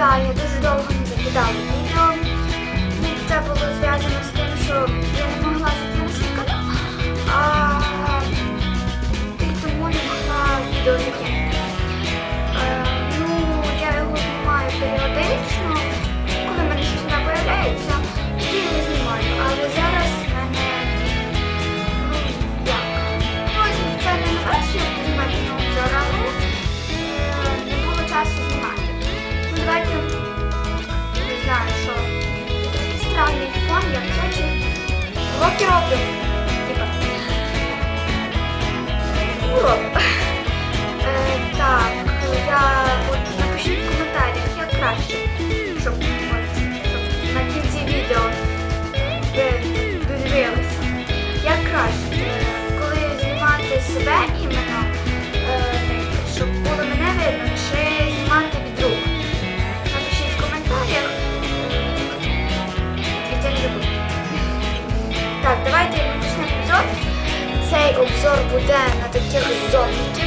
Так, я дуже довго не закидала відео. Це було зв'язано з тим, що я не могла зайти на свій канал, а і тому не могла відео закинути. Цей обзор буде на таких зомбіків.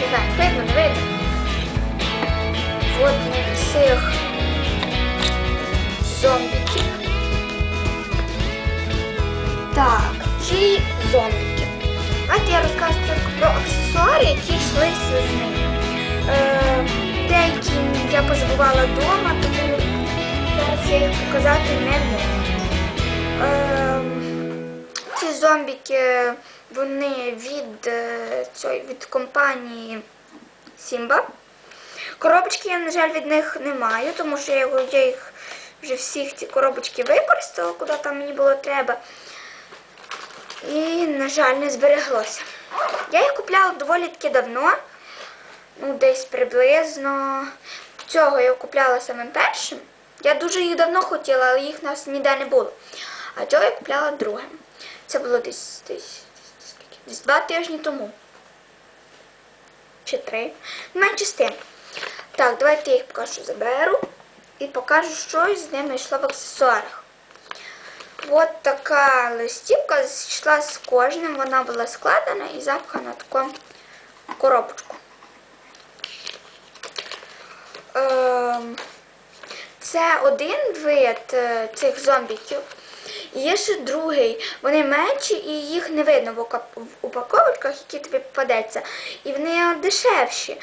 Не знаю, видно, не видно. Вот на цих зомбіків. Так, ці зомбіки. Давайте я розкажу про аксесуари, які йшли з ними. Е, деякі я позабувала вдома, тому зараз я їх показати не можу. Е, зомбіки, вони від, е, від компанії Сімба. Коробочки я, на жаль, від них не маю, тому що я, я їх вже всіх ці коробочки використала, куди там мені було треба. І, на жаль, не збереглося. Я їх купляла доволі таки давно, ну, десь приблизно. Цього я купляла самим першим. Я дуже їх давно хотіла, але їх нас ніде не було. А цього я купляла другим. Це було десь, десь, десь, два тижні тому. Чи три. Менше з тим. Так, давайте я їх поки що заберу і покажу, що з ними йшло в аксесуарах. От така листівка йшла з кожним, вона була складена і запхана в таку коробочку. Ем, Це один вид е, цих зомбіків. І є ще другий. Вони менші і їх не видно в упаковочках, які тобі попадеться. І вони дешевші.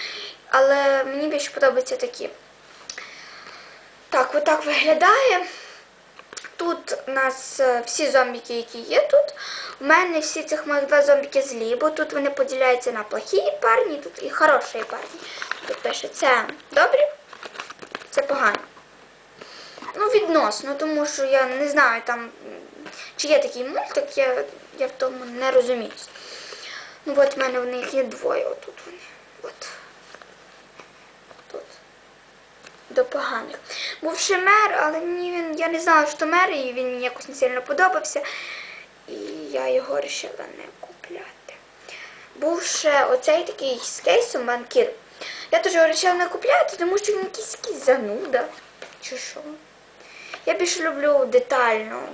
Але мені більше подобаються такі. Так, отак виглядає. Тут у нас е, всі зомбіки, які є тут. У мене всі цих моїх два зомбіки злі, бо тут вони поділяються на плохі парні тут і хороші парні. Тут пише це добрі, це погані. Ну, відносно, тому що я не знаю там, чи є такий мультик, я, я в тому не розуміюсь. Ну от в мене в них є двоє отут вони. От. Тут. До поганих. Був ще мер, але мені він, я не знала, що мер, і він мені якось не сильно подобався. І я його вирішила не купляти. Був ще оцей такий з кейсом банкір. Я теж його вирішила не купляти, тому що він якийсь якийсь зануда. Чи що? Я більше люблю детально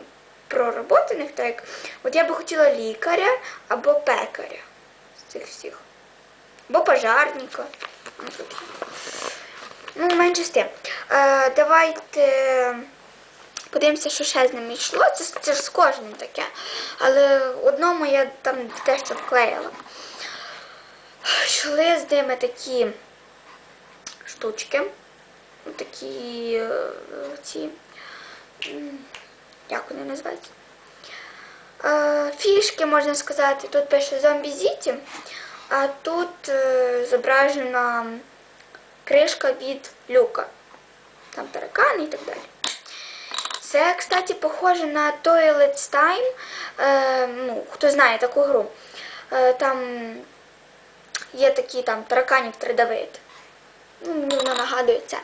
проработаних, так як от я би хотіла лікаря або пекаря з цих всіх. Або пожарника. Ну. Менше з тим. Е, давайте подивимося, що ще з ними йшло. Це, це ж з кожним таке. Але одному я там дещо вклеїла. Йшли з ними такі штучки. Такі е, ці. Як вони називаються? Е, Фішки, можна сказати. Тут пише зомбі зіті, а тут е, зображена кришка від люка. Там таракани і так далі. Це, кстати, похоже на Toilet Time. Е, ну, хто знає таку гру. Там є такі там тараканів 3D вид. Ну, мені воно нагадує це.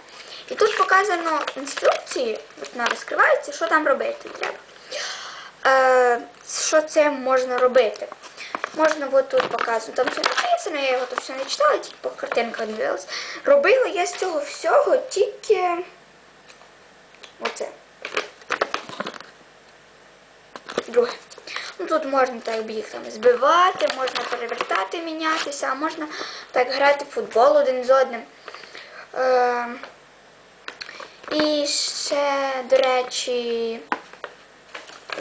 І тут показано інструкції, от вона розкривається, що там робити треба. Е, що це можна робити. Можна от тут показано. Там все написано, я його тут все не читала, тільки по картинках дивилась. Робила я з цього всього тільки оце. Друге. Ну, тут можна так їх там збивати, можна перевертати, мінятися, а можна так грати в футбол один з одним. Е, І ще, до речі,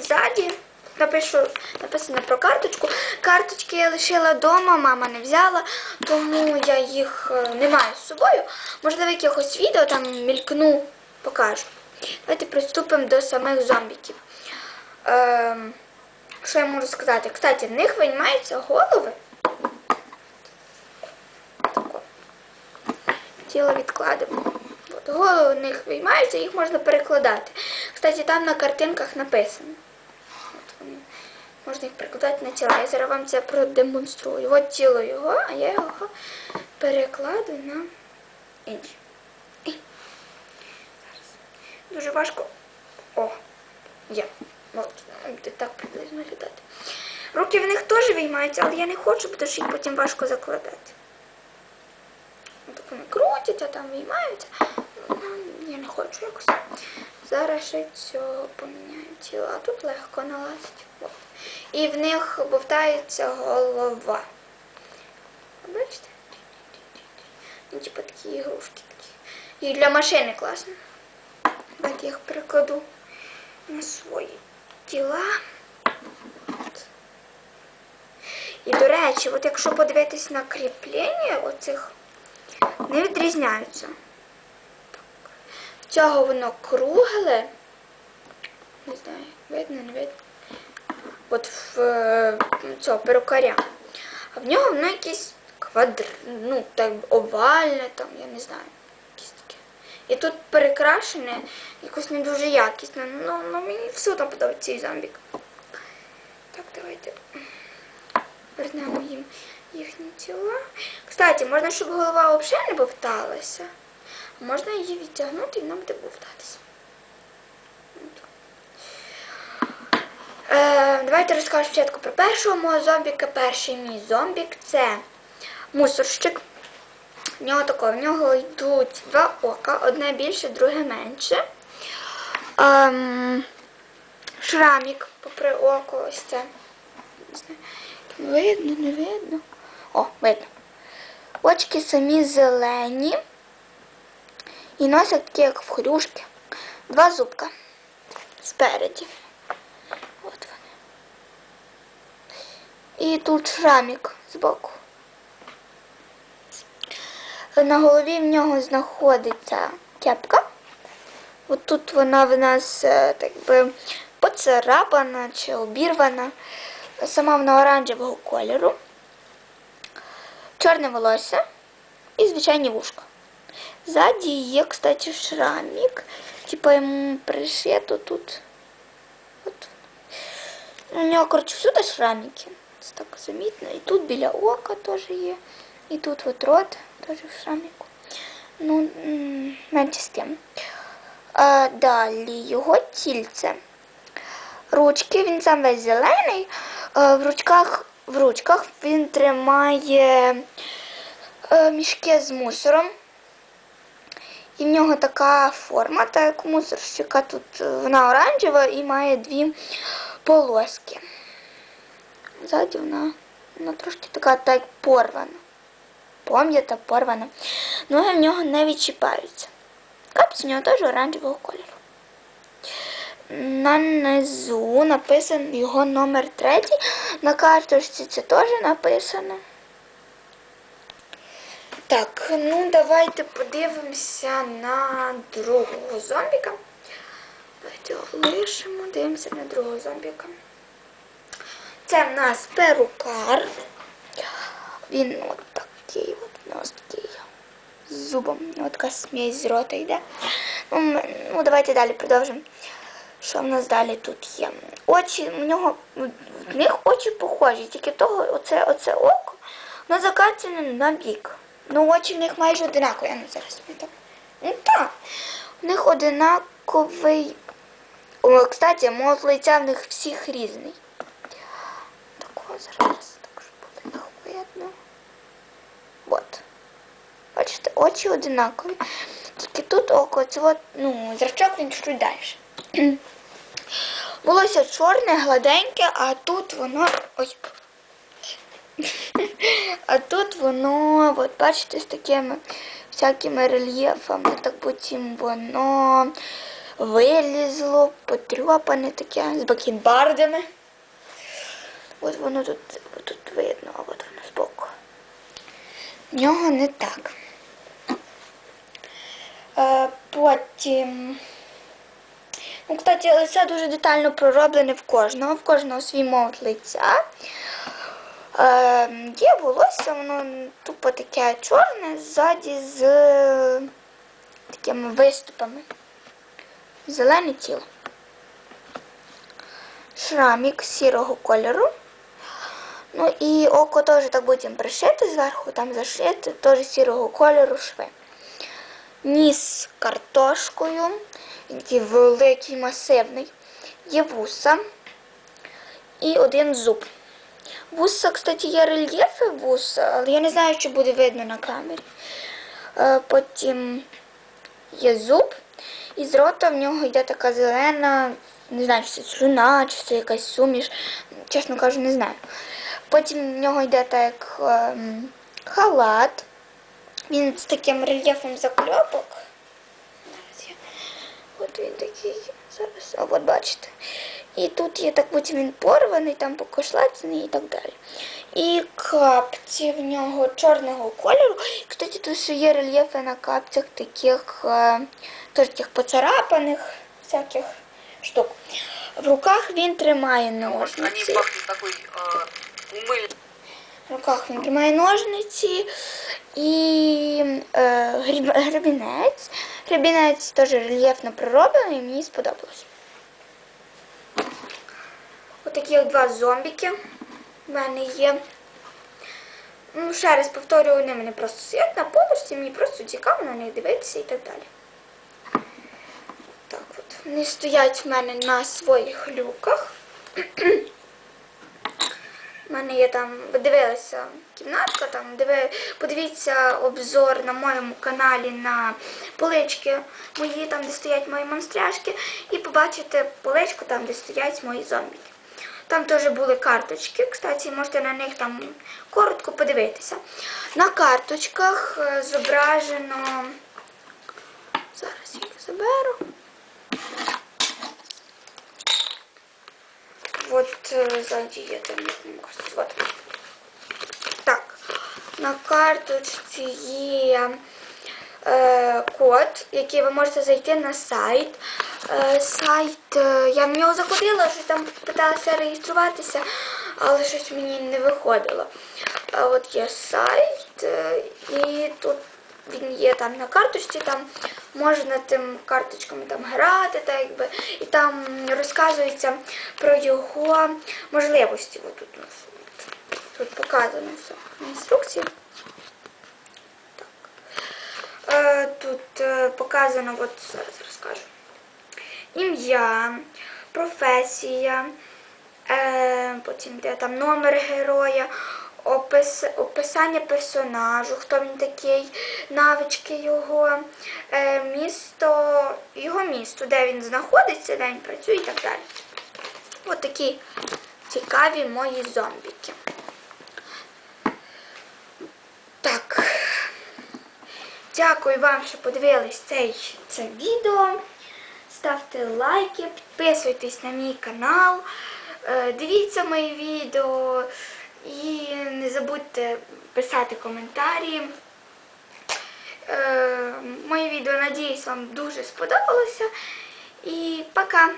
ззаді напишу, написано про карточку. Карточки я лишила вдома, мама не взяла, тому я їх е, не маю з собою. Можливо, якихось відео там мількну, покажу. Давайте приступимо до самих зомбіків. Ем, що я можу сказати? Кстати, в них виймаються голови. Тіло відкладемо. От, голови в них виймаються, їх можна перекладати. Кстати, там на картинках написано. От вони. Можна їх перекладати на тіла. Я зараз вам це продемонструю. От тіло його, а я його перекладу на інше. Дуже важко. О, є. От, так приблизно виглядати. Руки в них теж виймаються, але я не хочу, тому що їх потім важко закладати. Так вони крутять, а там виймаються. Хочу якось. Зараз ще цього поміняю тіло, а тут легко налазить. От. І в них бовтається голова. Бачите? Ну, типу такі ігрушки такі. І для машини класно. Давайте я їх перекладу на свої тіла. От. І до речі, от якщо подивитись на кріплення оцих, не відрізняються. Цього воно кругле. Не знаю, видно, не видно. От в е, цього перукаря. А в нього воно якесь квадр... ну, так овальне, там, я не знаю. Таке. І тут перекрашене якось не дуже якісно. Ну, ну мені все там подобається цей зомбік. Так, давайте вернемо їм їхні тіла. Кстати, можна, щоб голова взагалі не бовталася. Можна її відтягнути і вона буде бовтатися. Е, давайте розкажу спочатку про першого мого зомбіка. Перший мій зомбік це мусорщик. В нього такого, в нього йдуть два ока, одне більше, друге менше. Ем, шрамік попри око, ось це. Видно, не видно. О, видно. Очки самі зелені. І носик такий, як в хрюшки. Два зубка спереді. От вони. І тут шрамік збоку. На голові в нього знаходиться кепка. От тут вона в нас е, так би поцарапана чи обірвана. Сама вона оранжевого кольору. Чорне волосся і звичайні вушка. Ззаді є, кстати, шрамік. Типа йому пришито тут. От. У нього, коротше, всюди шраміки. Це так замітно. І тут біля ока теж є. І тут от рот теж в шраміку. Ну, менше з тим. А, далі його тільце. Ручки, він сам весь зелений. А, в ручках, в ручках він тримає е, мішки з мусором. І в нього така форма, так як у мусорщика. Тут е, вона оранжева і має дві полоски. Ззаді вона, вона трошки така так порвана. Пом'ята, порвана. Ноги в нього не відчіпаються. Капці в нього теж оранжевого кольору. На низу написано його номер третій. На карточці це теж написано. Так, ну давайте подивимося на другого зомбіка. Давайте лишимо, дивимося на другого зомбіка. Це в нас перукар. Він от такий, от у нього такий з зубом. От така смесь з рота йде. Ну, м- ну, давайте далі продовжимо. Що в нас далі тут є? Очі, в нього в них очі похожі, тільки того, оце, оце око, воно закачане на бік. Ну, очі в них майже одинакові. А ну зараз так. Ну так. У них одинаковий. О, кстати, мов лиця в них всіх різний. Такого зараз так щоб їх видно. От. Бачите, очі одинакові. Тільки тут око, от, ну, зрачок він чуть далі. Волосся чорне, гладеньке, а тут воно. Ой. А тут воно, от бачите, з такими всякими рельєфами, так потім воно вилізло, потрьопане таке, з бакенбардами. От воно тут, тут видно, а от воно збоку. В нього не так. Е, потім. Ну, кстати, лице дуже детально пророблене в кожного, в кожного свій мовт лиця. Е, є волосся, воно тупо таке чорне, ззаді з такими виступами. Зелене тіло. Шрамік сірого кольору. Ну і око теж так потім пришити зверху, там зашити, теж сірого кольору шви. Ніс картошкою, який великий, масивний. Є вуса і один зуб. Вуса, кстати, є рельєфи вуса, але я не знаю, чи буде видно на камері. Е, Потім є зуб, і з рота в нього йде така зелена, не знаю, чи це слюна, чи це якась суміш. Чесно кажу, не знаю. Потім в нього йде так ем, халат. Він з таким рельєфом закльопок. От він такий. Зараз, от бачите. І тут є так потім він порваний, там покошлацаний і так далі. І капці в нього чорного кольору. І, Кстати, тут ще є рельєфи на капцях таких, е, теж таких поцарапаних всяких штук. В руках він тримає ножниці. пахнут такой э, В руках він тримає ножниці і е, гріб- гребінець. Гребінець теж рельєфно пророблений, мені сподобалось. Отакі от два зомбіки в мене є. Ну, ще раз повторюю, вони мене просто сидять на полочці, мені просто цікаво на них дивитися і так далі. Так от. Вони стоять в мене на своїх люках. У мене є там, ви дивилися кімнатка, там, диви, подивіться обзор на моєму каналі на полички мої, там, де стоять мої монстряшки, і побачите поличку там, де стоять мої зомбіки. Там теж були карточки, кстати, можете на них там коротко подивитися. На карточках е, зображено. Зараз їх заберу. Вот э, сзади я там не можу. Так, на карточці є е, код, який ви можете зайти на сайт. Е, сайт, е, я в нього заходила, щось там питалася реєструватися, але щось мені не виходило. От є сайт, е, і тут він є там на карточці, там можна тим карточками там грати, так якби, і там розказується про його можливості. От тут, тут показано все інструкції. Е, тут е, показано, от зараз розкажу. Ім'я, професія, е, потім де там номер героя, опис, описання персонажу, хто він такий, навички його, місто, його місто, де він знаходиться, де він працює і так далі. От такі цікаві мої зомбіки. Так. Дякую вам, що подивились цей, це відео. Ставте лайки, підписуйтесь на мій канал, е, дивіться мої відео і не забудьте писати коментарі. Е, Моє відео, надіюсь, вам дуже сподобалося. І пока!